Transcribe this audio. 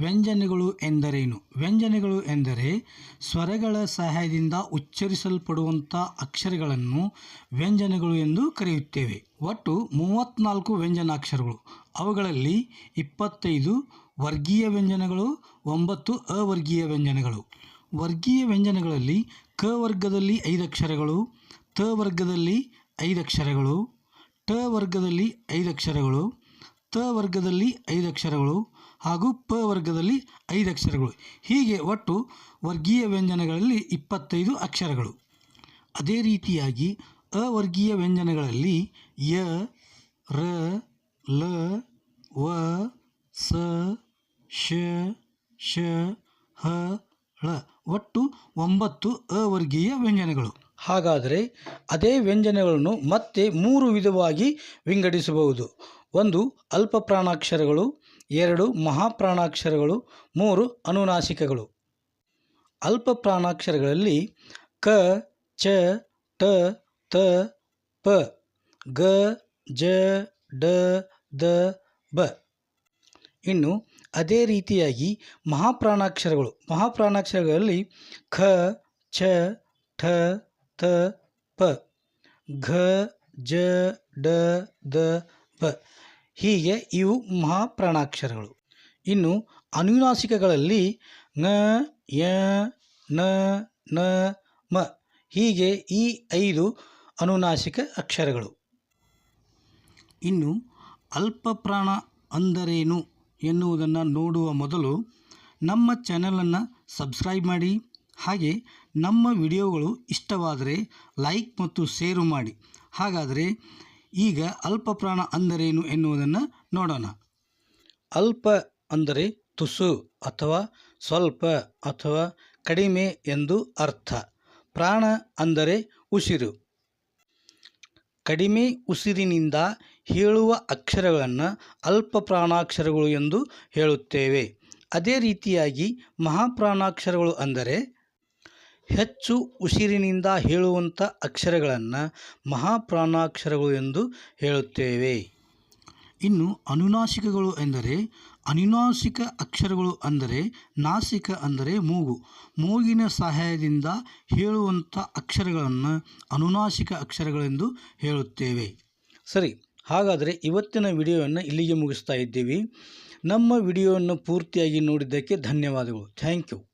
ವ್ಯಂಜನಗಳು ಎಂದರೇನು? ವ್ಯಂಜನಗಳು ಎಂದರೆ ಸ್ವರಗಳ ಸಹಾಯದಿಂದ ಉಚ್ಚರಿಸಲ್ಪಡುವಂಥ ಅಕ್ಷರಗಳನ್ನು ವ್ಯಂಜನಗಳು ಎಂದು ಕರೆಯುತ್ತೇವೆ. ಒಟ್ಟು ಮೂವತ್ತ್ನಾಲ್ಕು ವ್ಯಂಜನಾಕ್ಷರಗಳು. ಅವುಗಳಲ್ಲಿ ಇಪ್ಪತ್ತೈದು ವರ್ಗೀಯ ವ್ಯಂಜನಗಳು, ಒಂಬತ್ತು ಅವರ್ಗೀಯ ವ್ಯಂಜನಗಳು. ವರ್ಗೀಯ ವ್ಯಂಜನಗಳಲ್ಲಿ ಕ ವರ್ಗದಲ್ಲಿ ಐದು ಅಕ್ಷರಗಳು ತ ವರ್ಗದಲ್ಲಿ ಐದು ಅಕ್ಷರಗಳು ಟ ವರ್ಗದಲ್ಲಿ ಐದು ಅಕ್ಷರಗಳು ತ ವರ್ಗದಲ್ಲಿ ಐದು ಅಕ್ಷರಗಳು ಹಾಗೂ ಪ ವರ್ಗದಲ್ಲಿ ಐದು ಅಕ್ಷರಗಳು. ಹೀಗೆ ಒಟ್ಟು ವರ್ಗೀಯ ವ್ಯಂಜನಗಳಲ್ಲಿ ಇಪ್ಪತ್ತೈದು ಅಕ್ಷರಗಳು. ಅದೇ ರೀತಿಯಾಗಿ ಅವರ್ಗೀಯ ವ್ಯಂಜನಗಳಲ್ಲಿ ಯ, ರ, ಲ, ವ, ಸ, ಶ ಶ, ಹ, ಳ ಒಟ್ಟು ಒಂಬತ್ತು ಅವರ್ಗೀಯ ವ್ಯಂಜನಗಳು. ಹಾಗಾದರೆ ಅದೇ ವ್ಯಂಜನಗಳನ್ನು ಮತ್ತೆ ಮೂರು ವಿಧವಾಗಿ ವಿಂಗಡಿಸಬಹುದು. ಒಂದು ಅಲ್ಪ ಪ್ರಾಣಾಕ್ಷರಗಳು, ಎರಡು ಮಹಾಪ್ರಾಣಾಕ್ಷರಗಳು ಮೂರು ಅನುನಾಸಿಕಗಳು. ಅಲ್ಪ ಪ್ರಾಣಾಕ್ಷರಗಳಲ್ಲಿ ಕ, ಚ, ಟ, ತ, ಪ, ಗ, ಜ, ಡ, ದ, ಬ. ಇನ್ನು ಅದೇ ರೀತಿಯಾಗಿ ಮಹಾಪ್ರಾಣಾಕ್ಷರಗಳು ಮಹಾಪ್ರಾಣಾಕ್ಷರಗಳಲ್ಲಿ ಖ ಛ ಠ, ತ, ಪ. ಘ, ಜ, ಡ, ದ ಬ ಹೀಗೆ ಇವು ಮಹಾಪ್ರಾಣಾಕ್ಷರಗಳು. ಇನ್ನು ಅನುನಾಸಿಕಗಳಲ್ಲಿ ನ, ಯ, ನ ನ, ಮ, ಹೀಗೆ ಈ ಐದು ಅನುನಾಸಿಕ ಅಕ್ಷರಗಳು. ಇನ್ನು ಅಲ್ಪಪ್ರಾಣ ಅಂದರೇನು ಎನ್ನುವುದನ್ನು ನೋಡುವ ಮೊದಲು ನಮ್ಮ ಚಾನಲನ್ನು ಸಬ್ಸ್ಕ್ರೈಬ್ ಮಾಡಿ, ಹಾಗೆ ನಮ್ಮ ವಿಡಿಯೋಗಳು ಇಷ್ಟವಾದರೆ ಲೈಕ್ ಮತ್ತು ಶೇರು ಮಾಡಿ. ಹಾಗಾದರೆ ಈಗ ಅಲ್ಪಪ್ರಾಣ ಅಂದರೇನು ಎನ್ನುವುದನ್ನು ನೋಡೋಣ. ಅಲ್ಪ ಅಂದರೆ ತುಸು ಅಥವಾ ಸ್ವಲ್ಪ ಅಥವಾ ಕಡಿಮೆ ಎಂದು ಅರ್ಥ. ಪ್ರಾಣ ಅಂದರೆ ಉಸಿರು. ಕಡಿಮೆ ಉಸಿರಿನಿಂದ ಹೇಳುವ ಅಕ್ಷರಗಳನ್ನು ಅಲ್ಪ ಪ್ರಾಣಾಕ್ಷರಗಳು ಎಂದು ಹೇಳುತ್ತೇವೆ. ಅದೇ ರೀತಿಯಾಗಿ ಮಹಾಪ್ರಾಣಾಕ್ಷರಗಳು ಅಂದರೆ ಹೆಚ್ಚು ಉಸಿರಿನಿಂದ ಹೇಳುವಂಥ ಅಕ್ಷರಗಳನ್ನು ಮಹಾಪ್ರಾಣಾಕ್ಷರಗಳು ಎಂದು ಹೇಳುತ್ತೇವೆ. ಇನ್ನು ಅನುನಾಸಿಕಗಳು ಎಂದರೆ ಅನುನಾಸಿಕ ಅಕ್ಷರಗಳು ಅಂದರೆ ನಾಸಿಕ ಅಂದರೆ ಮೂಗು. ಮೂಗಿನ ಸಹಾಯದಿಂದ ಹೇಳುವಂಥ ಅಕ್ಷರಗಳನ್ನು ಅನುನಾಸಿಕ ಅಕ್ಷರಗಳೆಂದು ಹೇಳುತ್ತೇವೆ. ಸರಿ ಹಾಗಾದರೆ ಇವತ್ತಿನ ವಿಡಿಯೋವನ್ನು ಇಲ್ಲಿಗೆ ಮುಗಿಸ್ತಾ ಇದ್ದೀವಿ. ನಮ್ಮ ವಿಡಿಯೋವನ್ನು ಪೂರ್ತಿಯಾಗಿ ನೋಡಿದ್ದಕ್ಕೆ ಧನ್ಯವಾದಗಳು. Thank you.